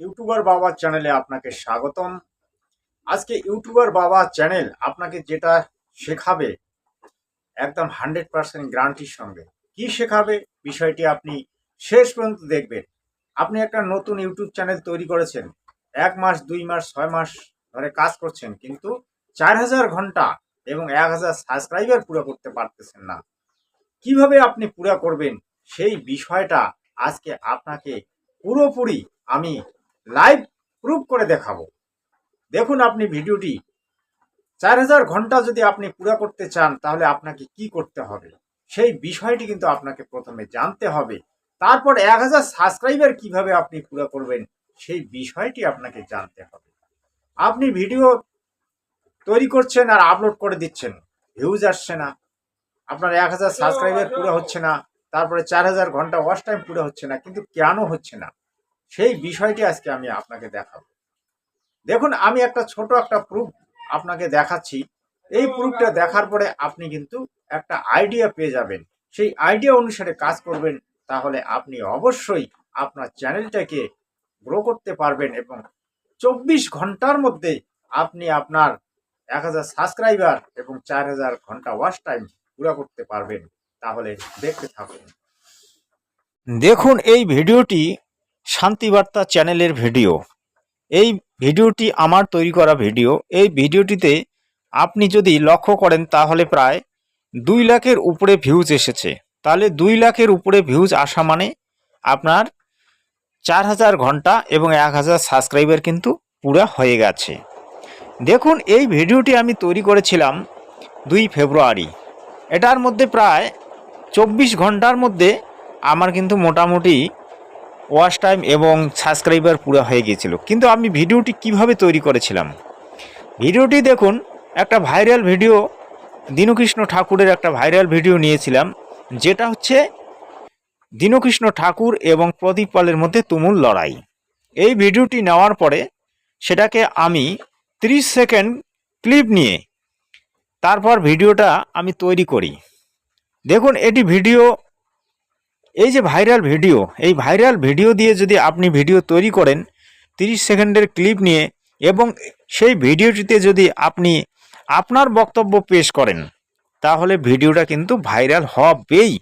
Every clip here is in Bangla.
ইউটিউবার বাবা চ্যানেলে আপনাকে স্বাগতম। আজকে ইউটিউবার বাবা চ্যানেল আপনাকে যেটা শেখাবে, একদম হান্ড্রেড পার্সেন্ট গ্যারান্টির সঙ্গে। কি শেখাবে বিষয়টি আপনি শেষ পর্যন্ত দেখবেন। আপনি একটা নতুন ইউটিউব চ্যানেল তৈরি করেছেন, এক মাস, দুই মাস, ছয় মাস ধরে কাজ করছেন, কিন্তু চার হাজার ঘণ্টা এবং এক হাজার সাবস্ক্রাইবার পুরো করতে পারতেছেন না। কীভাবে আপনি পুরো করবেন সেই বিষয়টা আজকে আপনাকে পুরোপুরি আমি লাইভ প্রুফ করে দেখাবো। দেখুন আপনি ভিডিওটি। চার হাজার ঘণ্টা যদি আপনি পুরো করতে চান, তাহলে আপনাকে কি করতে হবে? সেই বিষয়টি কিন্তু আপনাকে প্রথমে জানতে হবে। তারপর এক হাজার সাবস্ক্রাইবার কীভাবে আপনি পুরো করবেন, সেই বিষয়টি আপনাকে জানতে হবে। আপনি ভিডিও তৈরি করছেন আর আপলোড করে দিচ্ছেন ভিউজ আসছে না। আপনার এক হাজার সাবস্ক্রাইবার পুরো হচ্ছে না, তারপরে চার হাজার ঘণ্টা ওয়াচ টাইম পুরো হচ্ছে না, কিন্তু কেন হচ্ছে না? সেই বিষয়টি আজকে আমি আপনাকে দেখাবো। দেখুন, আমি একটা ছোট একটা প্রুফ আপনাকে দেখাচ্ছি। এই প্রুফটা দেখার পরে আপনি কিন্তু একটা আইডিয়া পেয়ে যাবেন। সেই আইডিয়া অনুসারে কাজ করবেন, তাহলে আপনি অবশ্যই আপনার চ্যানেলটাকে গ্রো করতে পারবেন এবং চব্বিশ ঘণ্টার মধ্যে আপনি আপনার এক হাজার সাবস্ক্রাইবার এবং চার হাজার ঘণ্টা ওয়াচ টাইম পুরো করতে পারবেন। তাহলে দেখতে থাকুন। দেখুন, এই ভিডিওটি শান্তিবার্তা চ্যানেলের ভিডিও। এই ভিডিওটি আমার তৈরি করা ভিডিও। এই ভিডিওটিতে আপনি যদি লক্ষ্য করেন, তাহলে প্রায় দুই লাখের উপরে ভিউজ এসেছে। তাহলে দুই লাখের উপরে ভিউজ আসা মানে আপনার চার হাজার ঘণ্টা এবং এক হাজার সাবস্ক্রাইবার কিন্তু পুরা হয়ে গেছে। দেখুন, এই ভিডিওটি আমি তৈরি করেছিলাম দুই ফেব্রুয়ারি। এটার মধ্যে প্রায় চব্বিশ ঘণ্টার মধ্যে আমার কিন্তু মোটামুটি ওয়াচ টাইম এবং সাবস্ক্রাইবার পুরো হয়ে গিয়েছিল। কিন্তু আমি ভিডিওটি কীভাবে তৈরি করেছিলাম? ভিডিওটি দেখুন, একটা ভাইরাল ভিডিও, দীনকৃষ্ণ ঠাকুরের একটা ভাইরাল ভিডিও নিয়েছিলাম, যেটা হচ্ছে দীনকৃষ্ণ ঠাকুর এবং প্রদীপ পালের মধ্যে তুমুল লড়াই। এই ভিডিওটি নেওয়ার পরে সেটাকে আমি 30 সেকেন্ড ক্লিপ নিয়ে তারপর ভিডিওটা আমি তৈরি করি। দেখুন, এটি ভিডিও এই যে ভাইরাল ভিডিও এই ভাইরাল ভিডিও দিয়ে যদি আপনি ভিডিও তৈরি করেন 30 সেকেন্ডের ক্লিপ নিয়ে এবং সেই ভিডিওটিতে যদি আপনি আপনার বক্তব্য পেশ করেন, তাহলে ভিডিওটা কিন্তু ভাইরাল হবেই।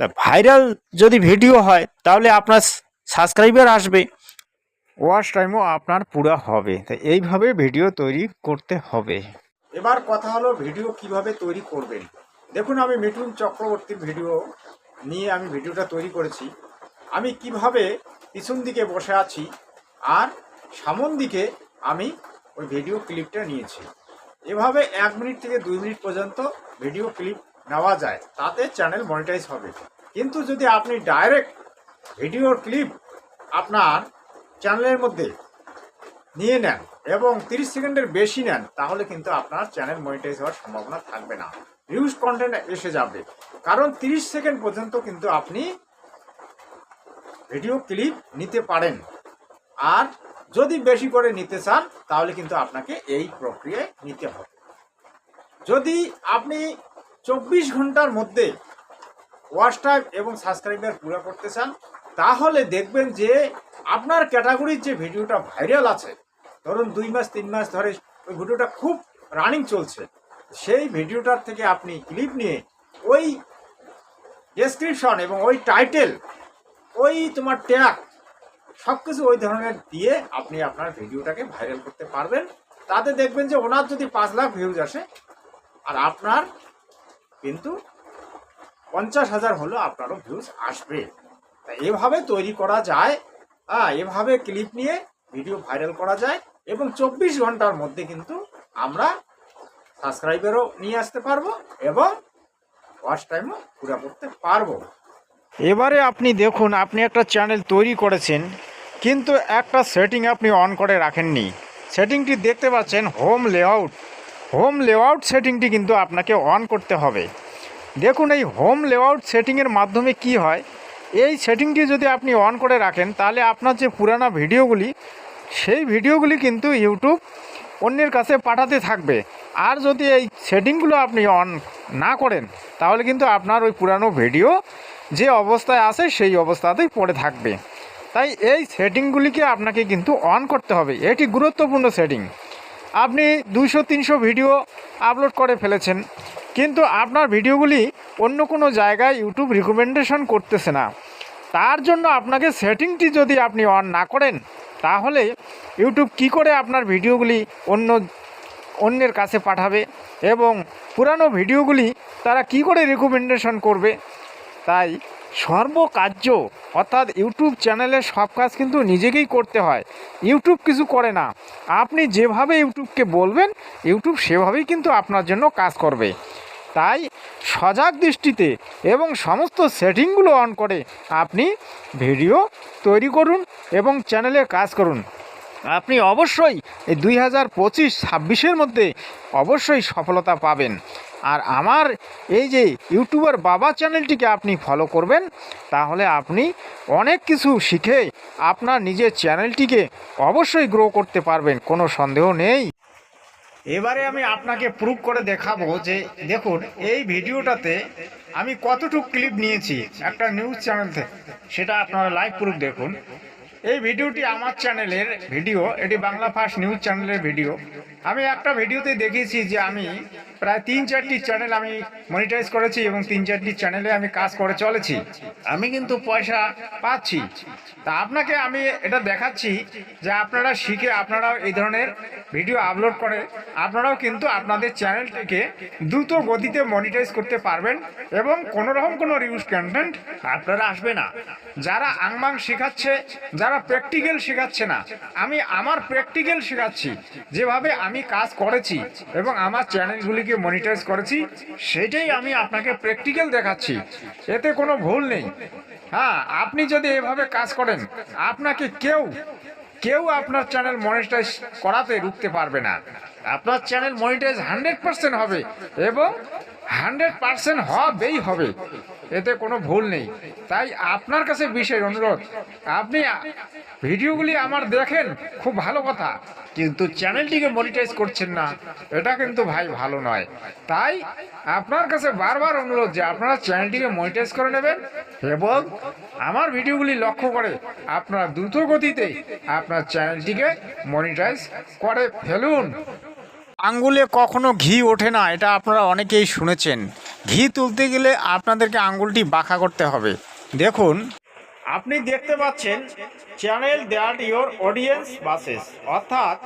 তা ভাইরাল যদি ভিডিও হয়, তাহলে আপনার সাবস্ক্রাইবার আসবে ওয়াশ টাইমও আপনার পুরো হবে। তাই এইভাবে ভিডিও তৈরি করতে হবে। এবার কথা হলো ভিডিও কীভাবে তৈরি করবেন? দেখুন, আমি মিঠুন চক্রবর্তীর ভিডিও নিয়ে আমি ভিডিওটা তৈরি করেছি। আমি কীভাবে পিছন দিকে বসে আছি আর সামন দিকে আমি ওই ভিডিও ক্লিপটা নিয়েছি। এভাবে এক মিনিট থেকে দুই মিনিট পর্যন্ত ভিডিও ক্লিপ নেওয়া যায়, তাতে চ্যানেল মনিটাইজ হবে। কিন্তু যদি আপনি ডাইরেক্ট ভিডিওর ক্লিপ আপনার চ্যানেলের মধ্যে নিয়ে নেন এবং 30 সেকেন্ডের বেশি নেন, তাহলে কিন্তু আপনার চ্যানেল মনিটাইজ হওয়ার সম্ভাবনা থাকবে না। ভিউজ কন্টেন্ট এসে যাবে। কারণ 30 সেকেন্ড পর্যন্ত কিন্তু আপনি ভিডিও ক্লিপ নিতে পারেন। আর যদি বেশি করে নিতে চান, তাহলে কিন্তু আপনাকে এই প্রক্রিয়ায় নিতে হবে। যদি আপনি চব্বিশ ঘণ্টার মধ্যে ওয়াচ টাইম এবং সাবস্ক্রাইবার পুরো করতে চান, তাহলে দেখবেন যে আপনার ক্যাটাগরির যে ভিডিওটা ভাইরাল আছে ধরুন দুই মাস, তিন মাস ধরে ওই ভিডিওটা খুব রানিং চলছে। সেই ভিডিওটার থেকে আপনি ক্লিপ নিয়ে ওই ডেসক্রিপশন এবং ওই টাইটেল ওই তোমার ট্যাগ সব কিছু ওই ধরনের দিয়ে আপনি আপনার ভিডিওটাকে ভাইরাল করতে পারবেন। তাতে দেখবেন যে ওনার যদি পাঁচ লাখ ভিউজ আসে, আর আপনার কিন্তু পঞ্চাশ হাজার হলেও আপনারও ভিউজ আসবে। তা এভাবে তৈরি করা যায় হ্যাঁ এভাবে ক্লিপ নিয়ে ভিডিও ভাইরাল করা যায়। এবং চব্বিশ ঘণ্টার মধ্যে কিন্তু আমরা সাবস্ক্রাইবারও নিয়ে আসতে পারব এবং ওয়াচ টাইমও পুরো করতে পারব। এবারে আপনি দেখুন, আপনি একটা চ্যানেল তৈরি করেছেন, কিন্তু একটা সেটিং আপনি অন করে রাখেননি। সেটিংটি দেখতে পাচ্ছেন হোম লেআউট হোম লেআউট সেটিংটি কিন্তু আপনাকে অন করতে হবে। দেখুন, এই হোম লেআউট সেটিংয়ের মাধ্যমে কি হয়? এই সেটিংটি যদি আপনি অন করে রাখেন, তাহলে আপনার যে পুরানো ভিডিওগুলি সেই ভিডিওগুলি কিন্তু ইউটিউব অন্যের কাছে পাঠাতে থাকবে। আর যদি এই সেটিংগুলো আপনি অন না করেন, তাহলে কিন্তু আপনার ওই পুরানো ভিডিও যে অবস্থায় আছে, সেই অবস্থাতেই পড়ে থাকবে। তাই এই সেটিংগুলিকে আপনাকে কিন্তু অন করতে হবে। এটি গুরুত্বপূর্ণ সেটিং। আপনি দুশো তিনশো ভিডিও আপলোড করে ফেলেছেন, কিন্তু আপনার ভিডিওগুলি অন্য কোনো জায়গায় ইউটিউব রিকমেন্ডেশন করতেছে না। তার জন্য আপনাকে সেটিংটি যদি আপনি অন না করেন, তাহলে ইউটিউব কি করে আপনার ভিডিওগুলি অন্য, অন্যের কাছে পাঠাবে এবং পুরানো ভিডিওগুলি তারা কি করে রেকমেন্ডেশন করবে? তাই সর্বকার্য অর্থাৎ ইউটিউব চ্যানেলের সব কাজ কিন্তু নিজেকেই করতে হয়। ইউটিউব কিছু করে না। আপনি যেভাবে ইউটিউবকে বলবেন ইউটিউব সেভাবেই কিন্তু আপনার জন্য কাজ করবে। তাই সজাগ দৃষ্টিতে এবং সমস্ত সেটিংগুলো অন করে আপনি ভিডিও তৈরি করুন এবং চ্যানেলে কাজ করুন। আপনি অবশ্যই এই দুই হাজার পঁচিশ, ছাব্বিশের মধ্যে অবশ্যই সফলতা পাবেন। আর আমার এই যে ইউটিউবার বাবা চ্যানেলটিকে আপনি ফলো করবেন, তাহলে আপনি অনেক কিছু শিখে আপনার নিজের চ্যানেলটিকে অবশ্যই গ্রো করতে পারবেন, কোনো সন্দেহ নেই। এবারে আমি আপনাকে প্রুভ করে দেখাবো যে, দেখুন, এই ভিডিওটাতে আমি কতটুকু ক্লিপ নিয়েছি, একটা নিউজ চ্যানেল থেকে সেটা আপনারা লাইভ প্রুফ দেখুন। এই ভিডিওটি আমার চ্যানেলের ভিডিও এটি বাংলা ফার্স্ট নিউজ চ্যানেলের ভিডিও আমি একটা ভিডিওতে দেখিয়েছি যে আমি প্রায় তিন চারটি চ্যানেল আমি মনিটাইজ করেছি এবং তিন চারটি চ্যানেলে আমি কাজ করে চলেছি। আমি কিন্তু পয়সা পাচ্ছি। তা আপনাকে আমি এটা দেখাচ্ছি যে আপনারা শিখে আপনারাও এই ধরনের ভিডিও আপলোড করে আপনারাও কিন্তু আপনাদের চ্যানেলটিকে দ্রুত গতিতে মনিটাইজ করতে পারবেন এবং কোনো রকম কোনো রিউজ কন্টেন্ট আপনারা আসবে না। যারা আংমাং শেখাচ্ছে, যারা প্র্যাকটিক্যাল শেখাচ্ছে না, আমি আমার প্র্যাকটিক্যাল শেখাচ্ছি। যেভাবে আমি কাজ করেছি এবং আমার চ্যানেলগুলিকে মনিটাইজ করেছি, সেটাই আমি আপনাকে প্র্যাকটিক্যাল দেখাচ্ছি। এতে কোনো ভুল নেই। হ্যাঁ আপনি যদি এভাবে কাজ করেন, আপনাকে কেউ কেউ আপনার চ্যানেল মনিটাইজ করাতে রুখতে পারবে না। আপনার চ্যানেল মনিটাইজ হান্ড্রেড পার্সেন্ট হবে এবং হান্ড্রেড পার্সেন্ট হবেই হবে। এতে কোনো ভুল নেই। তাই আপনার কাছে বিশেষ অনুরোধ, আপনি ভিডিওগুলি আমার দেখেন, খুব ভালো কথা। কিন্তু চ্যানেলটিকে মনিটাইজ করছেন না, এটা কিন্তু ভাই ভালো নয়। তাই আপনার কাছে বারবার অনুরোধ যে আপনারা চ্যানেলটিকে মনিটাইজ করে নেবেন এবং আমার ভিডিওগুলি লক্ষ্য করে আপনারা দ্রুত গতিতে আপনার চ্যানেলটিকে মনিটাইজ করে ফেলুন। আঙ্গুলে কখনো ঘি ওঠে না, এটা আপনারা অনেকেই শুনেছেন। ঘি তুলতে গেলে আপনাদেরকে আঙ্গুলটি বাঁকা করতে হবে। দেখুন। আপনি দেখতে পাচ্ছেন channel that your audience buses অর্থাৎ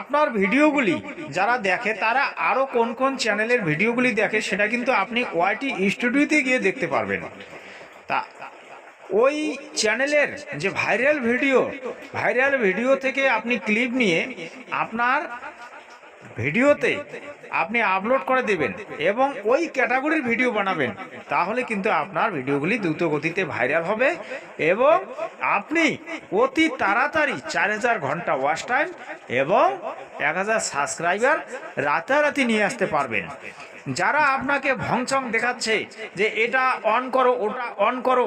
আপনার ভিডিওগুলি যারা দেখে, তারা আরও কোন কোন চ্যানেলের ভিডিওগুলি দেখে, সেটা কিন্তু আপনি ওয়াইটি স্টুডিওতে গিয়ে দেখতে পারবেন। তা, ওই চ্যানেলের যে ভাইরাল ভিডিও ভাইরাল ভিডিও থেকে আপনি ক্লিপ নিয়ে আপনার ভিডিওতে আপনি আপলোড করে দেবেন এবং ওই ক্যাটাগরির ভিডিও বানাবেন। তাহলে কিন্তু আপনার ভিডিওগুলি দ্রুত গতিতে ভাইরাল হবে এবং আপনি অতি তাড়াতাড়ি চার হাজার ঘণ্টা ওয়াচ টাইম এবং এক হাজার সাবস্ক্রাইবার রাতারাতি নিয়ে আসতে পারবেন। যারা আপনাকে ভংচং দেখাচ্ছে যে এটা অন করো, ওটা অন করো,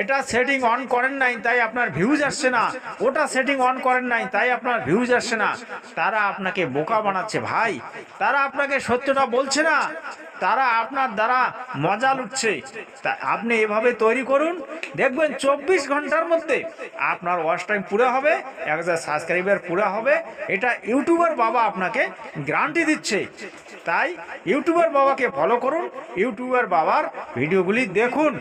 এটা সেটিং অন করেন নাই, তাই আপনার ভিউজ আসছে না, ওটা সেটিং অন করেন নাই, তাই আপনার ভিউজ আসছে না, তারা আপনাকে বোকা বানাচ্ছে ভাই, তারা আপনাকে সত্যটা বলছে না, তারা আপনার দ্বারা মজা লুটছে। তা আপনি এভাবে তৈরি করুন। দেখবেন চব্বিশ ঘণ্টার মধ্যে আপনার ওয়াচ টাইম পুরো হবে এক হাজার সাবস্ক্রাইবার পুরো হবে। এটা ইউটিউবার বাবা আপনাকে গ্যারান্টি দিচ্ছে। তাই ইউটিউবার বাবাকে ফলো করুন। ইউটিউবার বাবার ভিডিওগুলি দেখুন।